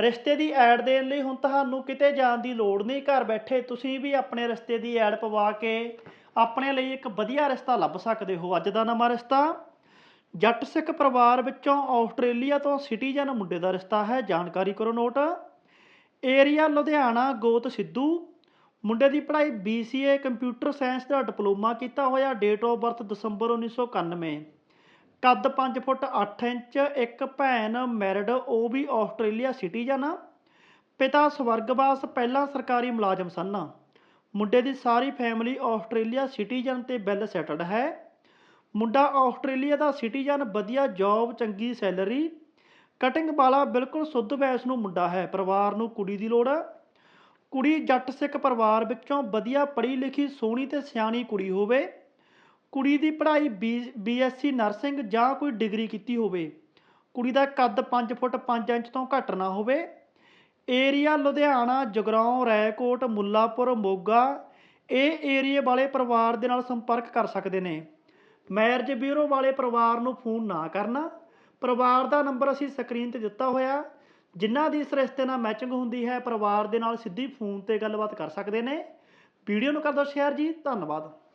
ਰਿਸ਼ਤੇ ਦੀ ਐਡ ਦੇਣ ਲਈ ਹੁਣ ਤੁਹਾਨੂੰ ਕਿਤੇ ਜਾਣ ਦੀ ਲੋੜ ਨਹੀਂ। ਘਰ ਬੈਠੇ ਤੁਸੀਂ ਵੀ ਆਪਣੇ ਰਿਸ਼ਤੇ ਦੀ ਐਡ ਪਵਾ ਕੇ ਆਪਣੇ ਲਈ ਇੱਕ ਵਧੀਆ ਰਿਸ਼ਤਾ ਲੱਭ ਸਕਦੇ ਹੋ। ਅੱਜ ਦਾ ਨਵਾਂ ਰਿਸ਼ਤਾ ਜੱਟ ਸਿੱਖ ਪਰਿਵਾਰ ਵਿੱਚੋਂ ਆਸਟ੍ਰੇਲੀਆ ਤੋਂ ਸਿਟੀਜ਼ਨ ਮੁੰਡੇ ਦਾ ਰਿਸ਼ਤਾ ਹੈ। ਜਾਣਕਾਰੀ ਕਰੋ ਨੋਟ। ਏਰੀਆ ਲੁਧਿਆਣਾ, ਗੋਤ ਸਿੱਧੂ। ਮੁੰਡੇ ਦੀ ਪੜ੍ਹਾਈ BCA ਕੰਪਿਊਟਰ ਸਾਇੰਸ ਦਾ ਡਿਪਲੋਮਾ ਕੀਤਾ ਹੋਇਆ। ਡੇਟ ਆਫ ਬਰਥ ਦਸੰਬਰ 1991 ਕੱਦ 5 ਫੁੱਟ 8 ਇੰਚ, ਇੱਕ ਭੈਣ ਮੈਰਿਡ ਉਹ ਵੀ ਆਸਟ੍ਰੇਲੀਆ ਸਿਟੀਜ਼ਨ ਪਿਤਾ ਸਵਰਗਵਾਸ, ਪਹਿਲਾਂ ਸਰਕਾਰੀ ਮੁਲਾਜ਼ਮ ਸਨ। ਮੁੰਡੇ ਦੀ ਸਾਰੀ ਫੈਮਿਲੀ ਆਸਟ੍ਰੇਲੀਆ ਸਿਟੀਜ਼ਨ ਤੇ ਵੈਲ ਸੈਟਲਡ ਹੈ। ਮੁੰਡਾ ਆਸਟ੍ਰੇਲੀਆ ਦਾ ਸਿਟੀਜ਼ਨ ਵਧੀਆ ਜੌਬ ਚੰਗੀ ਸੈਲਰੀ ਕਟਿੰਗ ਵਾਲਾ ਬਿਲਕੁਲ ਸੁੱਧ ਵੈਸ ਨੂੰ ਮੁੰਡਾ ਹੈ। ਪਰਿਵਾਰ ਨੂੰ ਕੁੜੀ ਦੀ ਲੋੜ ਹੈ। ਕੁੜੀ ਜੱਟ ਸਿੱਖ ਪਰਿਵਾਰ ਵਿੱਚੋਂ ਵਧੀਆ ਪੜ੍ਹੀ ਲਿਖੀ ਸੋਹਣੀ ਤੇ ਸਿਆਣੀ ਕੁੜੀ ਹੋਵੇ। ਕੁੜੀ ਦੀ ਪੜ੍ਹਾਈ ਬੀਐਸਸੀ ਨਰਸਿੰਗ ਜਾਂ ਕੋਈ ਡਿਗਰੀ ਕੀਤੀ ਹੋਵੇ। ਕੁੜੀ ਦਾ ਕੱਦ 5 ਫੁੱਟ 5 ਇੰਚ ਤੋਂ ਘੱਟ ਨਾ ਹੋਵੇ। ਏਰੀਆ ਲੁਧਿਆਣਾ, ਜਗਰਾਉਂ ਰੈਕੋਟ ਮੁੱਲਾਪੁਰ, ਮੋਗਾ, ਇਹ ਏਰੀਏ ਵਾਲੇ ਪਰਿਵਾਰ ਦੇ ਨਾਲ ਸੰਪਰਕ ਕਰ ਸਕਦੇ ਨੇ। ਮੈਰਿਜ ਬਿਊਰੋ ਵਾਲੇ ਪਰਿਵਾਰ ਨੂੰ ਫੋਨ ਨਾ ਕਰਨਾ। ਪਰਿਵਾਰ ਦਾ ਨੰਬਰ ਅਸੀਂ ਸਕਰੀਨ ਤੇ ਦਿੱਤਾ ਹੋਇਆ। ਜਿਨ੍ਹਾਂ ਦੀ ਇਸ ਰਿਸ਼ਤੇ ਨਾਲ ਮੈਚਿੰਗ ਹੁੰਦੀ ਹੈ, ਪਰਿਵਾਰ ਦੇ ਨਾਲ ਸਿੱਧੀ ਫੋਨ ਤੇ ਗੱਲਬਾਤ ਕਰ ਸਕਦੇ ਨੇ। ਵੀਡੀਓ ਨੂੰ ਕਰ ਦਿਓ ਸ਼ੇਅਰ ਜੀ। ਧੰਨਵਾਦ।